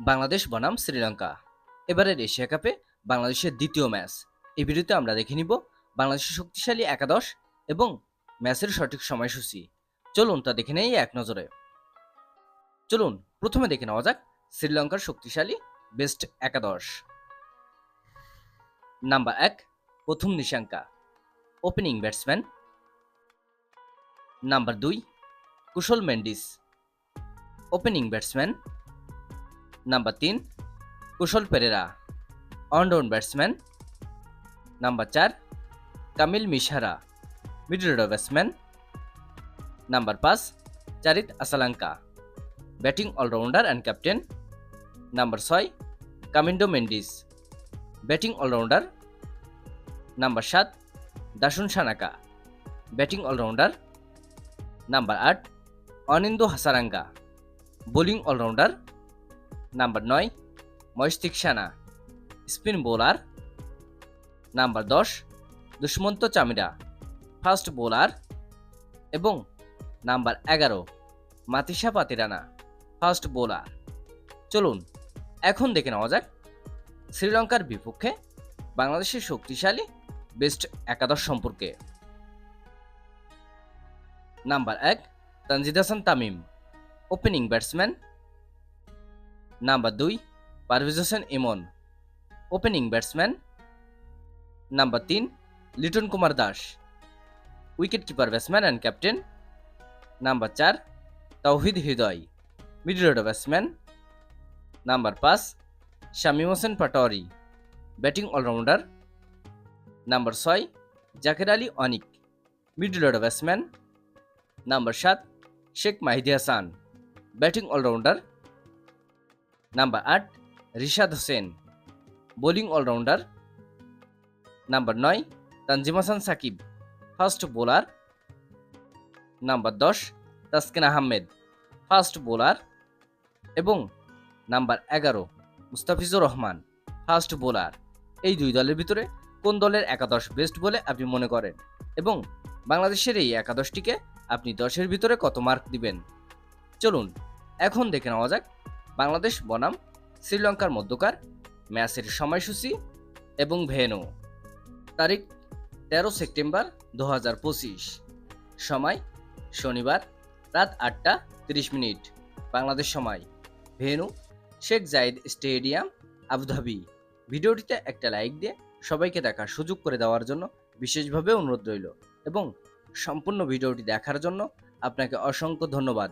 বাংলাদেশ বনাম শ্রীলঙ্কা। এবারের এশিয়া কাপে বাংলাদেশের দ্বিতীয় ম্যাচ। এই ভিডিওতে আমরা দেখে নিব বাংলাদেশের শক্তিশালী একাদশ এবং ম্যাচের সঠিক সময়সূচি। চলুন তা দেখে নেই এক নজরে। চলুন, প্রথমে দেখে নেওয়া যাক শ্রীলঙ্কার শক্তিশালী বেস্ট একাদশ। নাম্বার এক, প্রথম নিশাঙ্কা, ওপেনিং ব্যাটসম্যান। নাম্বার দুই, Kusal Mendis, opening batsman. Number তিন Kusal Perera allround batsman number চার Kamil Mishara middle order batsman number পাঁচ Charith Asalanka batting allrounder and captain number ছয় Kamindu Mendis batting allrounder number সাত Dasun Shanaka batting allrounder number আট Wanindu Hasaranga bowling allrounder number নয় Maheesh Theekshana, spin bowler, number দশ, Dushmantha Chameera, fast bowler এবং number এগারো Matheesha Pathirana fast bowler. চলুন, এখন দেখে নেওয়া যাক শ্রীলঙ্কার বিপক্ষে বাংলাদেশের শক্তিশালী বেস্ট একাদশ সম্পর্কে। নাম্বার এক, Tanzid Hasan Tamim, opening batsman number দুই, Parvez Hossain Emon. Opening batsman number তিন, Litton Kumar Das. Wicket keeper batsman and captain number চার Towhid Hridoy. Middle batsman number পাঁচ, Shamim Hossain Patwari. Batting allrounder number ছয়, Jaker Ali Anik. Middle order batsman number সাত, Sheikh Mahedi Hasan. Batting allrounder number আট Rishad Hossain bowling allrounder number নয় Tanzim Hasan Sakib fast bowler number দশ Taskin Ahmed fast bowler এবং number এগারো Mustafizur Rahman fast bowler এই দুই দলের ভিতরে কোন দলের একাদশ বেস্ট বলে আপনি মনে করেন? এবং বাংলাদেশের এই একাদশটিকে আপনি দশের ভিতরে কত মার্ক দিবেন? চলুন, এখন দেখে নেওয়া যাক বাংলাদেশ, বনাম, শ্রীলঙ্কার মধ্যকার, ম্যাচের সময়সূচি এবং ভেনু তারিখ, তেরো সেপ্টেম্বর দু হাজার পঁচিশ। সময়, শনিবার, রাত আটটা তিরিশ মিনিট। বাংলাদেশ সময় venue Sheikh Zayed stadium, Abu Dhabi. ভিডিওটিতে একটা লাইক দিয়ে সবাইকে দেখার সুযোগ করে দেওয়ার জন্য বিশেষভাবে অনুরোধ রইল এবং সম্পূর্ণ ভিডিওটি দেখার জন্য আপনাকে অসংখ্য ধন্যবাদ।